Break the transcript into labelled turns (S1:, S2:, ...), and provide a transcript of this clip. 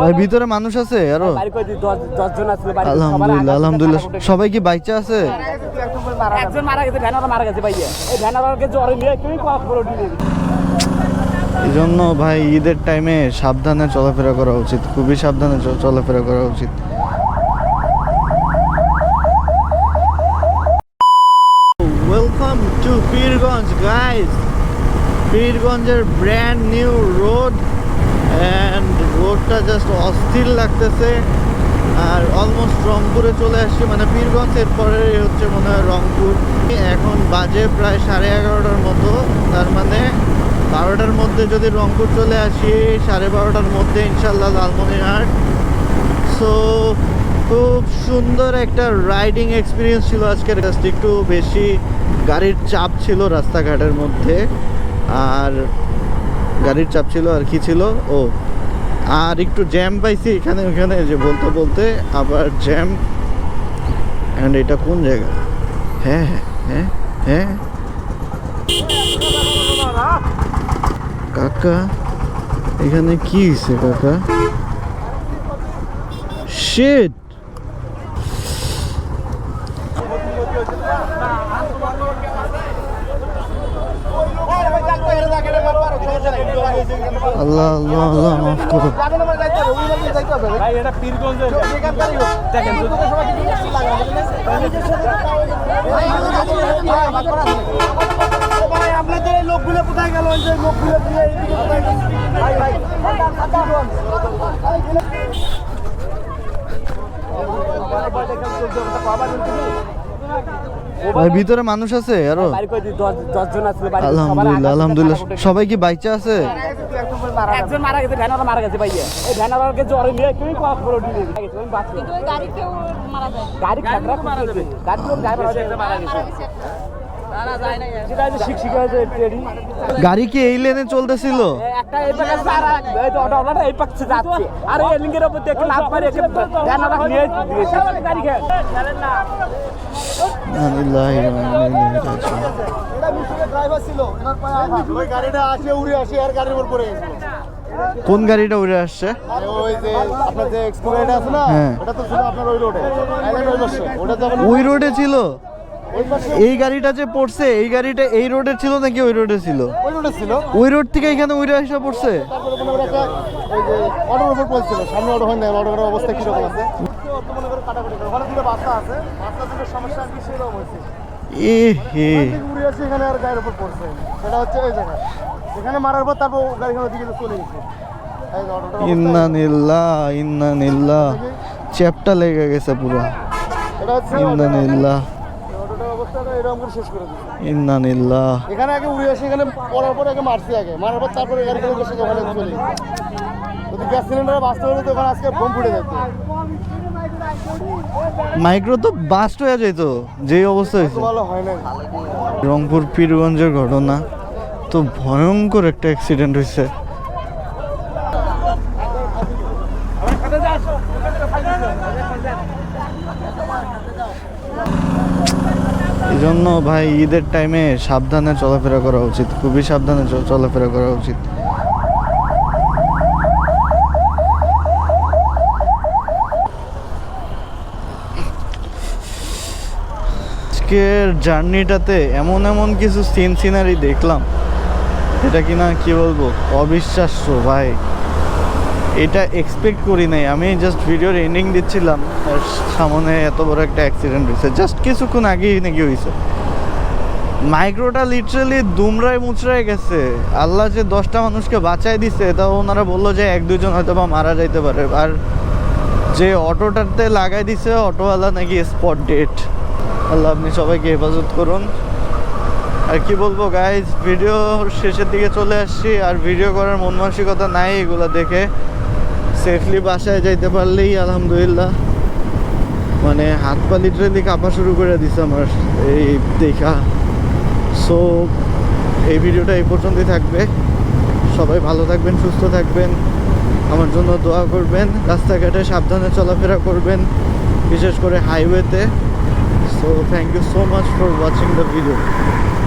S1: ভাই ভিতরে মানুষ আছে
S2: আরও।
S1: আলহামদুলিল্লাহ আলহামদুলিল্লাহ। সবাই কি বাইচা আছে?
S2: একজন মারা গেছে ভ্যানারা মারা গেছে ভাইয়া। এই ভ্যানারাকে জ্বরে নিয়ে কেউই খবর দিলে।
S1: এই জন্য ভাই ঈদের টাইমে সাবধানে চলাফেরা করা উচিত। খুবই সাবধানে চলাফেরা করা উচিত। ওয়েলকাম টু পীরগঞ্জ গাইস পীরগঞ্জের ব্র্যান্ড নিউ রোড অ্যান্ড রোডটা জাস্ট অস্থির লাগতেছে। আর অলমোস্ট রংপুরে চলে আসছি মানে পীরগঞ্জের পরে হচ্ছে মনে হয় রংপুর। এখন বাজে প্রায় সাড়ে এগারোটার মতো, তার মানে বারোটার মধ্যে যদি রংপুর চলে আসি, সাড়ে বারোটার মধ্যে ইনশাল্লাহ লালমনিরহাট। সো খুব সুন্দর একটা রাইডিং এক্সপিরিয়েন্স ছিল আজকের। জাস্ট একটু বেশি গাড়ির চাপ ছিল রাস্তাঘাটের মধ্যে। আর গাড়ির চাপ ছিল আর কি ছিল, ও। আর একটু জ্যাম পাইছি এখানে, ওখানে যে বলতে বলতে আবার জ্যাম অ্যান্ড এটা কোন জায়গা? হ্যাঁ হ্যাঁ হ্যাঁ হ্যাঁ। কাকা, এখানে কি হয়েছে কাকা? শিট আল্লাহ আল্লাহ আল্লাহ মাফ করো
S2: ভাই এটা পীরগঞ্জের দেখেন
S3: ভাই আপনাদের লোকগুলো কোথায় গেল ওই যে লোকগুলো ভাই ভাই
S1: ভাই ভিতরে মানুষ আছে
S2: আরও। করে
S1: আলহামদুলিল্লাহ আলহামদুলিল্লাহ। সবাই কি বাইচা আছে?
S2: একজন মারা গেছে ভ্যানারা মারা গেছে ভাইয়া। এই ভ্যানারাকে জ্বরে নিয়ে কেউই খবর দিলে। বাঁচবে
S4: কিন্তু ওই গাড়িতেও মারা যায়।
S2: গাড়ি খাটরা মারা যাবে গাড়ি হয়েছে মারা গেছে
S1: গাড়ি কি এই লেনে চলতেছিল?
S3: ছিল
S1: কোন গাড়িটা উড়ে আসছে?
S3: ওই
S1: হ্যাঁ।
S3: ছিল রোডে ওই
S1: রোডে ছিল
S3: ওই পাশে
S1: এই গাড়িটা যে পড়ছে এই গাড়িটা এই রোডে ছিল নাকি ওই রোডে ছিল?
S3: ওই রোডে ছিল।
S1: ওই রোড থেকে এখানে উড়ে আসা পড়ছে?
S3: ওই অটোর উপর পড়ছিল সামনে অটো হয় না অটোর অবস্থা কীরকম আছে? এখানে মারার পর তারপর গাড়িখানে চলে গেছে।
S1: ইন্না ইন্না চ্যাপটা লেগে গেছে পুরো। ইন্না নিল্লাহ
S3: অটোটার এরকম করে শেষ করে দিচ্ছে
S1: ইন্না নিল্লাহ
S3: এখানে আগে উড়ে আসে এখানে পড়ার পরে আগে মারছি আগে। মারার পর তারপরে গাড়িখানে বসে ওখানে চলে যদি গ্যাস সিলিন্ডারে বাঁচতে হলে তো ওখানে আজকে বোম ফুটে যেত।
S1: মাইক্রো তো বাস্ট হয়ে যেত যেই অবস্থা হয়েছে।
S3: ভালো হয় না
S1: রংপুর পীরগঞ্জের ঘটনা তো ভয়ঙ্কর একটা অ্যাক্সিডেন্ট হয়েছে। জন্য ভাই ঈদের টাইমে সাবধানে চলাফেরা করা উচিত। খুবই সাবধানে চলাফেরা করা উচিত। আজকের জার্নিটাতে এমন এমন কিছু সিন সিনারি দেখলাম। এটা কিনা কি বলব? অবিশ্বাস্য, ভাই। এটা এক্সপেক্ট করি নাই। আমি জাস্ট ভিডিওর এন্ডিং দিচ্ছিলাম, আর সামনে এত বড় একটা অ্যাক্সিডেন্ট হয়েছে। জাস্ট কিছুক্ষণ আগেই নাকি হয়েছে। মাইক্রোটা লিটারালি দুমরায় মুচড়ায় গেছে। আল্লাহ যে দশটা মানুষকে বাঁচায় দিছে তাও ওনারা বলল যে এক দুজন হয়তো বা মারা যাইতে পারে। আর যে অটোটাতে লাগাই দিছে, অটোওয়ালা নাকি স্পট ডেট আল্লাহ আপনি সবাইকে হেফাজত করুন। আর কি বলব গাইজ ভিডিও শেষের দিকে চলে আসছি, আর ভিডিও করার মন মানসিকতা নাই এগুলো দেখে। সেফলি বাসায় যাইতে পারলেই আলহামদুলিল্লাহ। মানে হাত পা লিটারেলি কাঁপা শুরু করে দিছে আমার। এই দেখা। সো এই ভিডিওটা এই পর্যন্তই থাকবে। সবাই ভালো থাকবেন, সুস্থ থাকবেন। আমার জন্য দোয়া করবেন। রাস্তাঘাটে সাবধানে চলাফেরা করবেন। বিশেষ করে হাইওয়েতে so thank you so much for watching the video